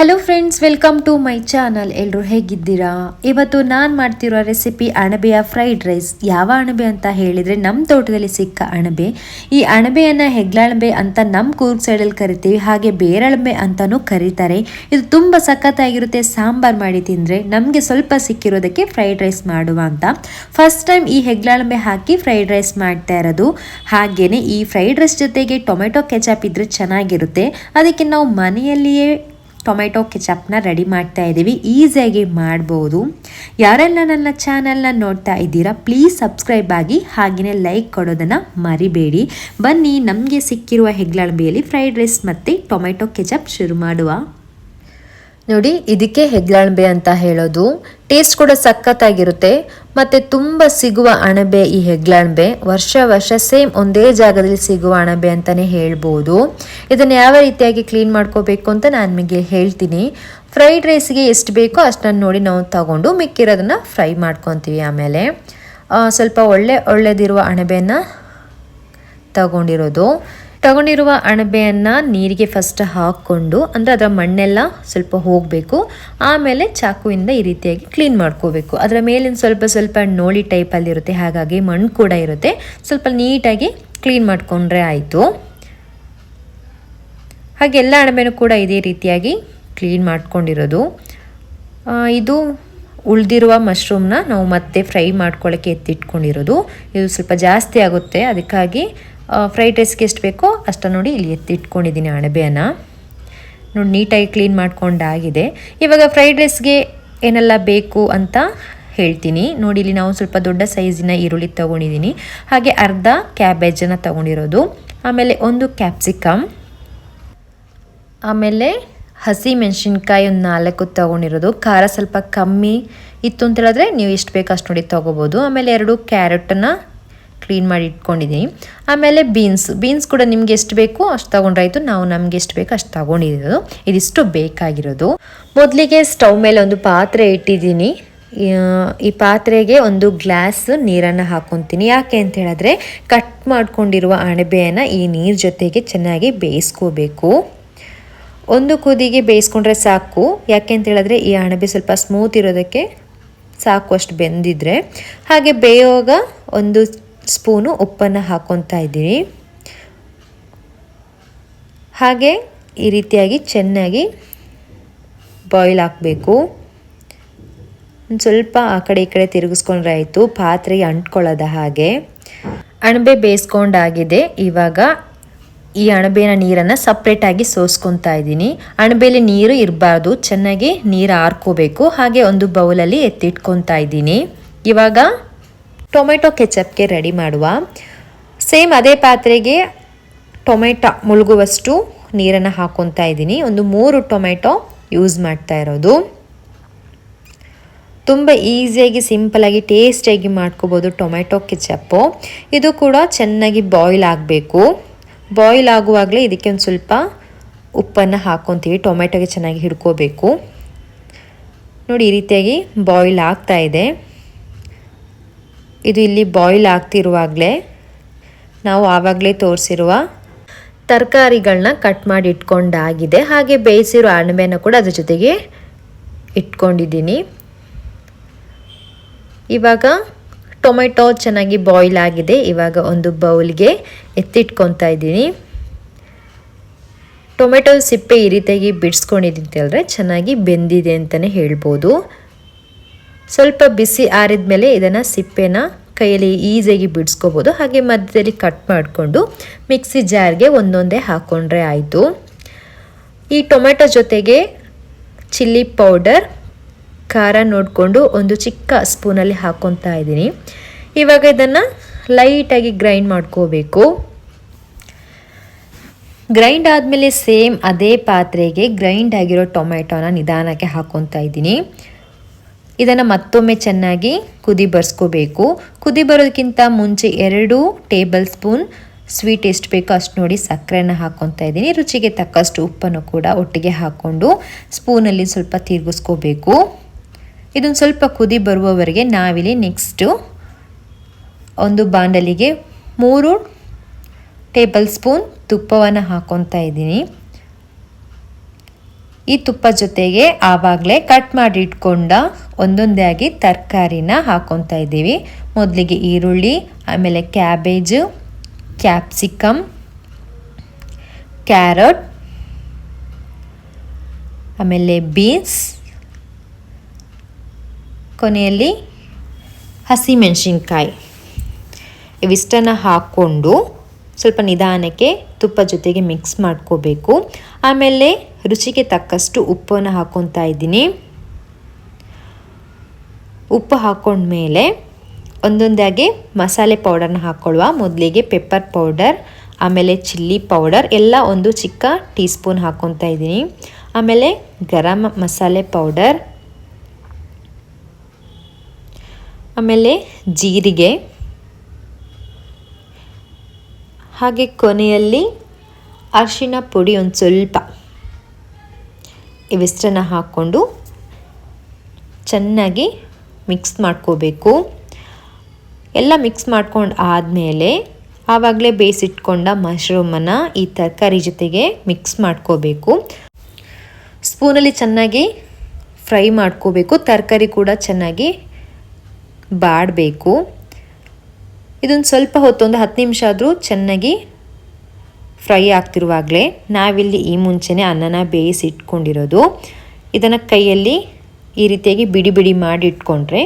Hello friends welcome to my channel ಎಲ್ಲರೂ ಹೇಗಿದ್ದೀರಾ? ಇವತ್ತು ನಾನು ಮಾಡ್ತಿರೋ ರೆಸಿಪಿ ಅಣಬೆಯ ಫ್ರೈಡ್ ರೈಸ್ ಯಾವ ಅಣಬೆ ಅಂತ ಹೇಳಿದರೆ ನಮ್ಮ ತೋಟದಲ್ಲಿ ಸಿಕ್ಕ ಅಣಬೆ. ಈ ಅಣಬೆಯನ್ನು ಹೆಗ್ಲಣಬೆ ಅಂತ ನಮ್ಮ ಕೂರ್ಗ್ ಸೈಡಲ್ಲಿ ಕರಿತೀವಿ. ಹಾಗೆ ಬೇರಳಂಬೆ ಅಂತಲೂ ಕರೀತಾರೆ. ಇದು ತುಂಬ ಸಖತ್ತಾಗಿರುತ್ತೆ. ಸಾಂಬಾರು ಮಾಡಿ ತಿಂದರೆ ನಮಗೆ ಸ್ವಲ್ಪ ಸಿಕ್ಕಿರೋದಕ್ಕೆ ಫ್ರೈಡ್ ರೈಸ್ ಮಾಡುವ ಅಂತ. ಫಸ್ಟ್ ಟೈಮ್ ಈ ಹೆಗ್ಲಾಳಂಬೆ ಹಾಕಿ ಫ್ರೈಡ್ ರೈಸ್ ಮಾಡ್ತಾ ಇರೋದು. ಹಾಗೆಯೇ ಈ ಫ್ರೈಡ್ ರೈಸ್ ಜೊತೆಗೆ ಟೊಮೆಟೊ ಕೆಚಪ್ ಇದ್ದರೆ ಚೆನ್ನಾಗಿರುತ್ತೆ. ಅದಕ್ಕೆ ನಾವು ಮನೆಯಲ್ಲಿಯೇ ಟೊಮೆಟೊ ಕೆಚಪ್ನ ರೆಡಿ ಮಾಡ್ತಾ ಇದ್ದೀವಿ. ಈಸಿಯಾಗಿ ಮಾಡ್ಬೋದು. ಯಾರೆಲ್ಲ ನನ್ನ ಚಾನಲ್ನ ನೋಡ್ತಾ ಇದ್ದೀರಾ ಪ್ಲೀಸ್ ಸಬ್ಸ್ಕ್ರೈಬ್ ಆಗಿ ಹಾಗೆಯೇ ಲೈಕ್ ಕೊಡೋದನ್ನು ಮರಿಬೇಡಿ. ಬನ್ನಿ, ನಮಗೆ ಸಿಕ್ಕಿರುವ ಹೆಗ್ಲಾಳ್ಬಿಯಲ್ಲಿ ಫ್ರೈಡ್ ರೈಸ್ ಮತ್ತು ಟೊಮೆಟೊ ಕೆಚಪ್ ಶುರು ಮಾಡುವ. ನೋಡಿ, ಇದಕ್ಕೆ ಹೆಗ್ಲಾಣಬೆ ಅಂತ ಹೇಳೋದು. ಟೇಸ್ಟ್ ಕೂಡ ಸಖತ್ತಾಗಿರುತ್ತೆ. ಮತ್ತು ತುಂಬ ಸಿಗುವ ಅಣಬೆ ಈ ಹೆಗ್ಲಾಣಬೆ ವರ್ಷ ವರ್ಷ ಸೇಮ್ ಒಂದೇ ಜಾಗದಲ್ಲಿ ಸಿಗುವ ಅಣಬೆ ಅಂತಲೇ ಹೇಳ್ಬೋದು. ಇದನ್ನು ಯಾವ ರೀತಿಯಾಗಿ ಕ್ಲೀನ್ ಮಾಡ್ಕೋಬೇಕು ಅಂತ ನಾನು ನಿಮಗೆ ಹೇಳ್ತೀನಿ. ಫ್ರೈಡ್ ರೈಸ್ಗೆ ಎಷ್ಟು ಬೇಕೋ ಅಷ್ಟನ್ನು ನೋಡಿ ನಾವು ತಗೊಂಡು ಮಿಕ್ಕಿರೋದನ್ನು ಫ್ರೈ ಮಾಡ್ಕೊತೀವಿ ಆಮೇಲೆ. ಸ್ವಲ್ಪ ಒಳ್ಳೆ, ಒಳ್ಳೆದಿರುವ ಅಣಬೆಯನ್ನು ತಗೊಂಡಿರೋದು. ತಗೊಂಡಿರುವ ಅಣಬೆಯನ್ನು ನೀರಿಗೆ ಫಸ್ಟ್ ಹಾಕ್ಕೊಂಡು, ಅಂದರೆ ಅದರ ಮಣ್ಣೆಲ್ಲ ಸ್ವಲ್ಪ ಹೋಗಬೇಕು. ಆಮೇಲೆ ಚಾಕುವಿಂದ ಈ ರೀತಿಯಾಗಿ ಕ್ಲೀನ್ ಮಾಡ್ಕೋಬೇಕು. ಅದರ ಮೇಲಿನ ಸ್ವಲ್ಪ ಸ್ವಲ್ಪ ನೋಳಿ ಟೈಪಲ್ಲಿರುತ್ತೆ ಹಾಗಾಗಿ ಮಣ್ಣು ಕೂಡ ಇರುತ್ತೆ. ಸ್ವಲ್ಪ ನೀಟಾಗಿ ಕ್ಲೀನ್ ಮಾಡಿಕೊಂಡ್ರೆ ಆಯಿತು. ಹಾಗೆ ಎಲ್ಲ ಅಣಬೆನೂ ಕೂಡ ಇದೇ ರೀತಿಯಾಗಿ ಕ್ಲೀನ್ ಮಾಡ್ಕೊಂಡಿರೋದು. ಇದು ಉಳಿದಿರುವ ಮಶ್ರೂಮ್ನ ನಾವು ಮತ್ತೆ ಫ್ರೈ ಮಾಡ್ಕೊಳ್ಳೋಕ್ಕೆ ಎತ್ತಿಟ್ಕೊಂಡಿರೋದು. ಇದು ಸ್ವಲ್ಪ ಜಾಸ್ತಿ ಆಗುತ್ತೆ, ಅದಕ್ಕಾಗಿ ಫ್ರೈಡ್ ರೈಸ್ಗೆ ಎಷ್ಟು ಬೇಕೋ ಅಷ್ಟು ನೋಡಿ ಇಲ್ಲಿ ಎತ್ತಿಟ್ಕೊಂಡಿದ್ದೀನಿ ಅಣಬೆಯನ್ನು. ನೋಡಿ, ನೀಟಾಗಿ ಕ್ಲೀನ್ ಮಾಡ್ಕೊಂಡಾಗಿದೆ. ಇವಾಗ ಫ್ರೈಡ್ ರೈಸ್ಗೆ ಏನೆಲ್ಲ ಬೇಕು ಅಂತ ಹೇಳ್ತೀನಿ. ನೋಡಿ, ಇಲ್ಲಿ ನಾವು ಸ್ವಲ್ಪ ದೊಡ್ಡ ಸೈಜಿನ ಈರುಳ್ಳಿ ತೊಗೊಂಡಿದ್ದೀನಿ. ಹಾಗೆ ಅರ್ಧ ಕ್ಯಾಬೇಜನ್ನು ತೊಗೊಂಡಿರೋದು. ಆಮೇಲೆ ಒಂದು ಕ್ಯಾಪ್ಸಿಕಮ್ ಆಮೇಲೆ ಹಸಿ ಮೆಣಸಿನ್ಕಾಯಿ ಒಂದು ನಾಲ್ಕು ತೊಗೊಂಡಿರೋದು. ಖಾರ ಸ್ವಲ್ಪ ಕಮ್ಮಿ ಇತ್ತು ಅಂತ ನೀವು ಎಷ್ಟು ಬೇಕು ಅಷ್ಟು ನೋಡಿ ತೊಗೋಬೋದು. ಆಮೇಲೆ ಎರಡು ಕ್ಯಾರೆಟನ್ನು ಕ್ಲೀನ್ ಮಾಡಿ ಇಟ್ಕೊಂಡಿದ್ದೀನಿ. ಆಮೇಲೆ ಬೀನ್ಸ್ ಬೀನ್ಸ್ ಕೂಡ ನಿಮ್ಗೆ ಎಷ್ಟು ಬೇಕು ಅಷ್ಟು ತೊಗೊಂಡ್ರಾಯ್ತು. ನಾವು ನಮ್ಗೆ ಎಷ್ಟು ಬೇಕು ಅಷ್ಟು ತೊಗೊಂಡಿರೋದು. ಇದಿಷ್ಟು ಬೇಕಾಗಿರೋದು. ಮೊದಲಿಗೆ ಸ್ಟವ್ ಮೇಲೆ ಒಂದು ಪಾತ್ರೆ ಇಟ್ಟಿದ್ದೀನಿ. ಈ ಪಾತ್ರೆಗೆ ಒಂದು ಗ್ಲಾಸ್ ನೀರನ್ನು ಹಾಕೊತೀನಿ. ಯಾಕೆ ಅಂತ ಹೇಳಿದ್ರೆ ಕಟ್ ಮಾಡ್ಕೊಂಡಿರುವ ಅಣಬೆಯನ್ನು ಈ ನೀರು ಜೊತೆಗೆ ಚೆನ್ನಾಗಿ ಬೇಯಿಸ್ಕೋಬೇಕು. ಒಂದು ಕುದಿಗೆ ಬೇಯಿಸ್ಕೊಂಡ್ರೆ ಸಾಕು. ಯಾಕೆ ಅಂತ ಹೇಳಿದ್ರೆ, ಈ ಅಣಬೆ ಸ್ವಲ್ಪ ಸ್ಮೂತ್ ಇರೋದಕ್ಕೆ ಸಾಕು ಅಷ್ಟು ಬೆಂದಿದ್ರೆ. ಹಾಗೆ ಬೇಯೋಗ ಒಂದು ಸ್ಪೂನು ಉಪ್ಪನ್ನು ಹಾಕ್ಕೊತಾ ಇದ್ದೀನಿ ಹಾಗೆ ಈ ರೀತಿಯಾಗಿ ಚೆನ್ನಾಗಿ ಬಾಯ್ಲ್ ಹಾಕಬೇಕು. ಒಂದು ಸ್ವಲ್ಪ ಆ ಕಡೆ ಈ ಕಡೆ ತಿರುಗಿಸ್ಕೊಂಡ್ರೆ ಆಯಿತು. ಪಾತ್ರೆಗೆ ಅಂಟ್ಕೊಳ್ಳೋದ ಹಾಗೆ. ಅಣಬೆ ಬೇಯಿಸ್ಕೊಂಡಾಗಿದೆ. ಇವಾಗ ಈ ಅಣಬೆನ ನೀರನ್ನು ಸಪ್ರೇಟಾಗಿ ಸೋಸ್ಕೊತಾ ಇದ್ದೀನಿ. ಅಣಬೆಯಲ್ಲಿ ನೀರು ಇರಬಾರ್ದು. ಚೆನ್ನಾಗಿ ನೀರು ಆರ್ಕೋಬೇಕು. ಹಾಗೆ ಒಂದು ಬೌಲಲ್ಲಿ ಎತ್ತಿಟ್ಕೊತಾ ಇದ್ದೀನಿ. ಇವಾಗ ಟೊಮೆಟೊ ಕೆಚಪ್ಗೆ ರೆಡಿ ಮಾಡುವ. ಸೇಮ್ ಅದೇ ಪಾತ್ರೆಗೆ ಟೊಮೆಟೊ ಮುಳುಗುವಷ್ಟು ನೀರನ್ನು ಹಾಕ್ಕೊತಾ ಇದ್ದೀನಿ. ಒಂದು ಮೂರು ಟೊಮೆಟೊ ಯೂಸ್ ಮಾಡ್ತಾ ಇರೋದು. ತುಂಬ ಈಸಿಯಾಗಿ ಸಿಂಪಲಾಗಿ ಟೇಸ್ಟಿಯಾಗಿ ಮಾಡ್ಕೋಬೋದು ಟೊಮೆಟೊ ಕೆಚಪ್ಪು. ಇದು ಕೂಡ ಚೆನ್ನಾಗಿ ಬಾಯ್ಲ್ ಆಗಬೇಕು. ಬಾಯ್ಲ್ ಆಗುವಾಗಲೇ ಇದಕ್ಕೆ ಒಂದು ಸ್ವಲ್ಪ ಉಪ್ಪನ್ನು ಹಾಕ್ಕೊತೀವಿ ಟೊಮೆಟೊಗೆ ಚೆನ್ನಾಗಿ ಹಿಡ್ಕೋಬೇಕು. ನೋಡಿ, ಈ ರೀತಿಯಾಗಿ ಬಾಯ್ಲ್ ಆಗ್ತಾ ಇದೆ. ಇದು ಇಲ್ಲಿ ಬಾಯ್ಲ್ ಆಗ್ತಿರುವಾಗಲೇ ನಾವು ಆವಾಗಲೇ ತೋರಿಸಿರುವ ತರಕಾರಿಗಳನ್ನ ಕಟ್ ಮಾಡಿ ಇಟ್ಕೊಂಡಾಗಿದೆ. ಹಾಗೆ ಬೇಯಿಸಿರೋ ಅಣಬೆನ ಕೂಡ ಅದ್ರ ಜೊತೆಗೆ ಇಟ್ಕೊಂಡಿದ್ದೀನಿ. ಇವಾಗ ಟೊಮೆಟೊ ಚೆನ್ನಾಗಿ ಬಾಯ್ಲ್ ಆಗಿದೆ. ಇವಾಗ ಒಂದು ಬೌಲ್ಗೆ ಎತ್ತಿಟ್ಕೊತಾ ಇದ್ದೀನಿ. ಟೊಮೆಟೊ ಸಿಪ್ಪೆ ಈ ರೀತಿಯಾಗಿ ಬಿಡಿಸ್ಕೊಂಡಿದ್ದೀನಿ ಚೆನ್ನಾಗಿ ಬೆಂದಿದೆ ಅಂತಲೇ ಹೇಳ್ಬೋದು. ಸ್ವಲ್ಪ ಬಿಸಿ ಆರಿದ ಮೇಲೆ ಇದನ್ನು ಸಿಪ್ಪೆನ ಕೈಯಲ್ಲಿ ಈಸಿಯಾಗಿ ಬಿಡಿಸ್ಕೋಬೋದು. ಹಾಗೆ ಮಧ್ಯದಲ್ಲಿ ಕಟ್ ಮಾಡಿಕೊಂಡು ಮಿಕ್ಸಿ ಜಾರ್ಗೆ ಒಂದೊಂದೇ ಹಾಕ್ಕೊಂಡ್ರೆ ಆಯಿತು. ಈ ಟೊಮೆಟೊ ಜೊತೆಗೆ ಚಿಲ್ಲಿ ಪೌಡರ್, ಖಾರ ನೋಡಿಕೊಂಡು ಒಂದು ಚಿಕ್ಕ ಸ್ಪೂನಲ್ಲಿ ಹಾಕ್ಕೊತಾ ಇದ್ದೀನಿ. ಇವಾಗ ಇದನ್ನು ಲೈಟಾಗಿ ಗ್ರೈಂಡ್ ಮಾಡ್ಕೋಬೇಕು. ಗ್ರೈಂಡ್ ಆದಮೇಲೆ ಸೇಮ್ ಅದೇ ಪಾತ್ರೆಗೆ ಗ್ರೈಂಡ್ ಆಗಿರೋ ಟೊಮೆಟೊನ ನಿಧಾನಕ್ಕೆ ಹಾಕ್ಕೊತಾ ಇದ್ದೀನಿ. ಇದನ್ನು ಮತ್ತೊಮ್ಮೆ ಚೆನ್ನಾಗಿ ಕುದಿ ಬರ್ಸ್ಕೋಬೇಕು ಕುದಿ ಬರೋದಕ್ಕಿಂತ ಮುಂಚೆ ಎರಡು ಟೇಬಲ್ ಸ್ಪೂನ್ ಸ್ವೀಟ್ ಎಷ್ಟು ಬೇಕೋ ಅಷ್ಟು ನೋಡಿ ಸಕ್ಕರೆನ ಹಾಕ್ಕೊತಾ ಇದ್ದೀನಿ. ರುಚಿಗೆ ತಕ್ಕಷ್ಟು ಉಪ್ಪನ್ನು ಕೂಡ ಒಟ್ಟಿಗೆ ಹಾಕ್ಕೊಂಡು ಸ್ಪೂನಲ್ಲಿ ಸ್ವಲ್ಪ ತಿರುಗಿಸ್ಕೋಬೇಕು. ಇದೊಂದು ಸ್ವಲ್ಪ ಕುದಿ ಬರುವವರೆಗೆ ನಾವಿಲ್ಲಿ ನೆಕ್ಸ್ಟು ಒಂದು ಬಾಂಡಲಿಗೆ ಮೂರು ಟೇಬಲ್ ಸ್ಪೂನ್ ತುಪ್ಪವನ್ನು ಹಾಕ್ಕೊತಾ ಇದ್ದೀನಿ. ಈ ತುಪ್ಪ ಜೊತೆಗೆ ಆವಾಗಲೇ ಕಟ್ ಮಾಡಿ ಇಟ್ಕೊಂಡ ಒಂದೊಂದೇ ಆಗಿ ತರಕಾರಿನ ಹಾಕೊತಾ ಇದ್ದೀವಿ. ಮೊದಲಿಗೆ ಈರುಳ್ಳಿ, ಆಮೇಲೆ ಕ್ಯಾಬೇಜು ಕ್ಯಾಪ್ಸಿಕಮ್ ಕ್ಯಾರಟ್ ಆಮೇಲೆ ಬೀನ್ಸ್ ಕೊನೆಯಲ್ಲಿ ಹಸಿಮೆಣಸಿನ್ಕಾಯಿ. ಇವಿಷ್ಟನ್ನು ಹಾಕ್ಕೊಂಡು ಸ್ವಲ್ಪ ನಿಧಾನಕ್ಕೆ ತುಪ್ಪ ಜೊತೆಗೆ ಮಿಕ್ಸ್ ಮಾಡ್ಕೋಬೇಕು. ಆಮೇಲೆ ರುಚಿಗೆ ತಕ್ಕಷ್ಟು ಉಪ್ಪನ್ನು ಹಾಕ್ಕೊತಾ ಇದ್ದೀನಿ. ಉಪ್ಪು ಹಾಕ್ಕೊಂಡ್ಮೇಲೆ ಒಂದೊಂದಾಗಿ ಮಸಾಲೆ ಪೌಡರ್ನ ಹಾಕ್ಕೊಳ್ಳುವ ಮೊದಲಿಗೆ ಪೆಪ್ಪರ್ ಪೌಡರ್ ಆಮೇಲೆ ಚಿಲ್ಲಿ ಪೌಡರ್ ಎಲ್ಲ ಒಂದು ಚಿಕ್ಕ ಟೀ ಸ್ಪೂನ್ ಹಾಕ್ಕೊತಾ ಇದ್ದೀನಿ. ಆಮೇಲೆ ಗರಂ ಮಸಾಲೆ ಪೌಡರ್ ಆಮೇಲೆ ಜೀರಿಗೆ, ಹಾಗೆ ಕೊನೆಯಲ್ಲಿ ಅರಿಶಿನ ಪುಡಿ ಒಂದು ಸ್ವಲ್ಪ. ಇವಿಷ್ಟನ್ನು ಹಾಕ್ಕೊಂಡು ಚೆನ್ನಾಗಿ ಮಿಕ್ಸ್ ಮಾಡ್ಕೋಬೇಕು. ಎಲ್ಲ ಮಿಕ್ಸ್ ಮಾಡ್ಕೊಂಡು ಆದಮೇಲೆ ಆವಾಗಲೇ ಬೇಯಿಸಿಟ್ಕೊಂಡ ಮಶ್ರೂಮನ್ನು ಈ ತರಕಾರಿ ಜೊತೆಗೆ ಮಿಕ್ಸ್ ಮಾಡ್ಕೋಬೇಕು. ಸ್ಪೂನಲ್ಲಿ ಚೆನ್ನಾಗಿ ಫ್ರೈ ಮಾಡ್ಕೋಬೇಕು. ತರಕಾರಿ ಕೂಡ ಚೆನ್ನಾಗಿ ಬಾಡಬೇಕು. ಇದೊಂದು ಸ್ವಲ್ಪ ಹೊತ್ತೊಂದು ಹತ್ತು ನಿಮಿಷ ಆದರೂ ಚೆನ್ನಾಗಿ ಫ್ರೈ ಆಗ್ತಿರುವಾಗಲೇ ನಾವಿಲ್ಲಿ ಈ ಮುಂಚೆನೇ ಅನ್ನನ ಬೇಯಿಸಿ ಇಟ್ಕೊಂಡಿರೋದು ಇದನ್ನು ಕೈಯಲ್ಲಿ ಈ ರೀತಿಯಾಗಿ ಬಿಡಿ ಬಿಡಿ ಮಾಡಿ ಇಟ್ಕೊಂಡ್ರೆ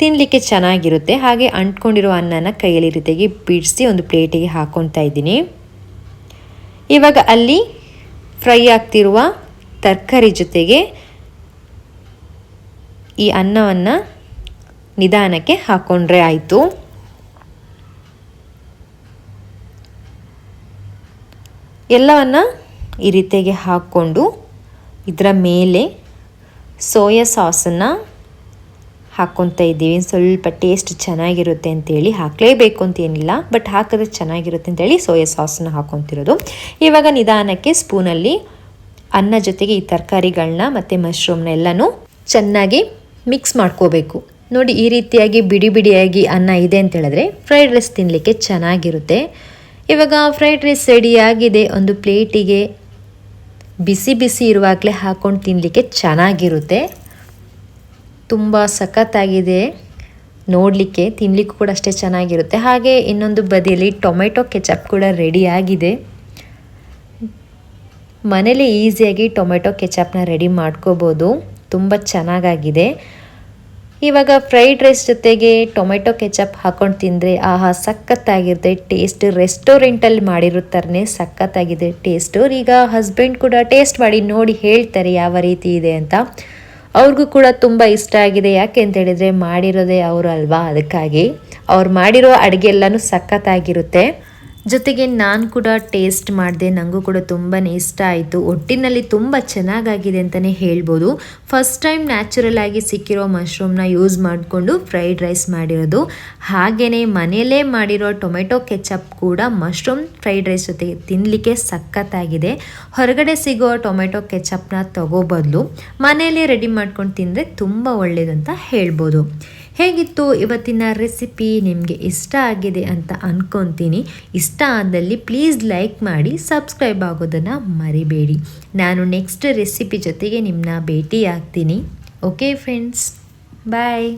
ತಿನ್ನಲಿಕ್ಕೆ ಚೆನ್ನಾಗಿರುತ್ತೆ. ಹಾಗೆ ಅಂಟ್ಕೊಂಡಿರೋ ಅನ್ನನ ಕೈಯಲ್ಲಿ ಈ ರೀತಿಯಾಗಿ ಬಿಡಿಸಿ ಒಂದು ಪ್ಲೇಟಿಗೆ ಹಾಕ್ಕೊತಾ ಇದ್ದೀನಿ. ಇವಾಗ ಅಲ್ಲಿ ಫ್ರೈ ಆಗ್ತಿರುವ ತರಕಾರಿ ಜೊತೆಗೆ ಈ ಅನ್ನವನ್ನು ನಿಧಾನಕ್ಕೆ ಹಾಕ್ಕೊಂಡ್ರೆ ಆಯಿತು. ಎಲ್ಲವನ್ನ ಈ ರೀತಿಯಾಗಿ ಹಾಕ್ಕೊಂಡು ಇದರ ಮೇಲೆ ಸೋಯಾ ಸಾಸನ್ನು ಹಾಕ್ಕೊತಾ ಇದ್ದೀವಿ. ಸ್ವಲ್ಪ ಟೇಸ್ಟ್ ಚೆನ್ನಾಗಿರುತ್ತೆ ಅಂತೇಳಿ ಹಾಕಲೇಬೇಕು ಅಂತ ಏನಿಲ್ಲ ಬಟ್ ಹಾಕಿದ್ರೆ ಚೆನ್ನಾಗಿರುತ್ತೆ ಅಂತೇಳಿ ಸೋಯಾ ಸಾಸನ್ನ ಹಾಕ್ಕೊತಿರೋದು. ಇವಾಗ ನಿಧಾನಕ್ಕೆ ಸ್ಪೂನಲ್ಲಿ ಅನ್ನ ಜೊತೆಗೆ ಈ ತರಕಾರಿಗಳನ್ನ ಮತ್ತು ಮಶ್ರೂಮ್ನ ಎಲ್ಲನೂ ಚೆನ್ನಾಗಿ ಮಿಕ್ಸ್ ಮಾಡ್ಕೋಬೇಕು. ನೋಡಿ ಈ ರೀತಿಯಾಗಿ ಬಿಡಿ ಬಿಡಿಯಾಗಿ ಅನ್ನ ಇದೆ ಅಂತ ಹೇಳಿದ್ರೆ ಫ್ರೈಡ್ ರೈಸ್ ತಿನ್ನಲಿಕ್ಕೆ ಚೆನ್ನಾಗಿರುತ್ತೆ. ಇವಾಗ ಫ್ರೈಡ್ ರೈಸ್ ರೆಡಿಯಾಗಿದೆ ಒಂದು ಪ್ಲೇಟಿಗೆ ಬಿಸಿ ಬಿಸಿ ಇರುವಾಗಲೇ ಹಾಕ್ಕೊಂಡು ತಿನ್ನಲಿಕ್ಕೆ ಚೆನ್ನಾಗಿರುತ್ತೆ. ತುಂಬ ಸಖತ್ತಾಗಿದೆ. ನೋಡಲಿಕ್ಕೆ ತಿನ್ನಲಿಕ್ಕೂ ಕೂಡ ಅಷ್ಟೇ ಚೆನ್ನಾಗಿರುತ್ತೆ. ಹಾಗೆ ಇನ್ನೊಂದು ಬದಿಯಲ್ಲಿ ಟೊಮೆಟೊ ಕೆಚಪ್ ಕೂಡ ರೆಡಿಯಾಗಿದೆ ಮನೇಲಿ ಈಸಿಯಾಗಿ ಟೊಮೆಟೊ ಕೆಚಪ್ನ ರೆಡಿ ಮಾಡ್ಕೋಬೋದು. ತುಂಬ ಚೆನ್ನಾಗಾಗಿದೆ. ಇವಾಗ ಫ್ರೈಡ್ ರೈಸ್ ಜೊತೆಗೆ ಟೊಮೆಟೊ ಕೆಚಪ್ ಹಾಕೊಂಡು ತಿಂದರೆ ಆಹಾ ಸಖತ್ತಾಗಿರುತ್ತೆ ಟೇಸ್ಟ್ ರೆಸ್ಟೋರೆಂಟಲ್ಲಿ ಮಾಡಿರೋ ಥರನೇ ಸಖತ್ತಾಗಿದೆ ಟೇಸ್ಟು ಈಗ ಹಸ್ಬೆಂಡ್ ಕೂಡ ಟೇಸ್ಟ್ ಮಾಡಿ ನೋಡಿ ಹೇಳ್ತಾರೆ ಯಾವ ರೀತಿ ಇದೆ ಅಂತ. ಅವ್ರಿಗೂ ಕೂಡ ತುಂಬ ಇಷ್ಟ ಆಗಿದೆ. ಯಾಕೆ ಅಂತ ಹೇಳಿದರೆ ಮಾಡಿರೋದೇ ಅವರು ಅಲ್ವಾ? ಅದಕ್ಕಾಗಿ ಅವ್ರು ಮಾಡಿರೋ ಅಡುಗೆ ಎಲ್ಲನೂ ಸಖತ್ತಾಗಿರುತ್ತೆ. ಜೊತೆಗೆ ನಾನು ಕೂಡ ಟೇಸ್ಟ್ ಮಾಡಿದೆ. ನನಗೂ ಕೂಡ ತುಂಬಾ ಇಷ್ಟ ಆಯಿತು. ಒಟ್ಟಿನಲ್ಲಿ ತುಂಬ ಚೆನ್ನಾಗಾಗಿದೆ ಅಂತಲೇ ಹೇಳ್ಬೋದು. ಫಸ್ಟ್ ಟೈಮ್ ನ್ಯಾಚುರಲ್ ಆಗಿ ಸಿಕ್ಕಿರೋ ಮಶ್ರೂಮ್ನ ಯೂಸ್ ಮಾಡಿಕೊಂಡು ಫ್ರೈಡ್ ರೈಸ್ ಮಾಡಿರೋದು. ಹಾಗೆಯೇ ಮನೆಯಲ್ಲೇ ಮಾಡಿರೋ ಟೊಮೆಟೊ ಕೆಚಪ್ ಕೂಡ ಮಶ್ರೂಮ್ ಫ್ರೈಡ್ ರೈಸ್ ಜೊತೆಗೆ ತಿನ್ನಲಿಕ್ಕೆ ಸಖತ್ತಾಗಿದೆ. ಹೊರಗಡೆ ಸಿಗೋ ಟೊಮೆಟೊ ಕೆಚಪ್ನ ತಗೋ ಬದಲು ಮನೆಯಲ್ಲೇ ರೆಡಿ ಮಾಡ್ಕೊಂಡು ತಿಂದರೆ ತುಂಬ ಒಳ್ಳೆಯದು ಅಂತ ಹೇಳ್ಬೋದು. ಹೇಗಿತ್ತು ಇವತ್ತಿನ ರೆಸಿಪಿ ನಿಮಗೆ ಇಷ್ಟ ಆಗಿದೆ ಅಂತ ಅಂದ್ಕೊತೀನಿ ಇಷ್ಟ ಆದಲ್ಲಿ ಪ್ಲೀಸ್ ಲೈಕ್ ಮಾಡಿ ಸಬ್ಸ್ಕ್ರೈಬ್ ಆಗೋದನ್ನು ಮರಿಬೇಡಿ. ನಾನು ನೆಕ್ಸ್ಟ್ ರೆಸಿಪಿ ಜೊತೆಗೆ ನಿಮ್ಮನ್ನ ಭೇಟಿ ಆಗ್ತೀನಿ ಓಕೆ ಫ್ರೆಂಡ್ಸ್ ಬಾಯ್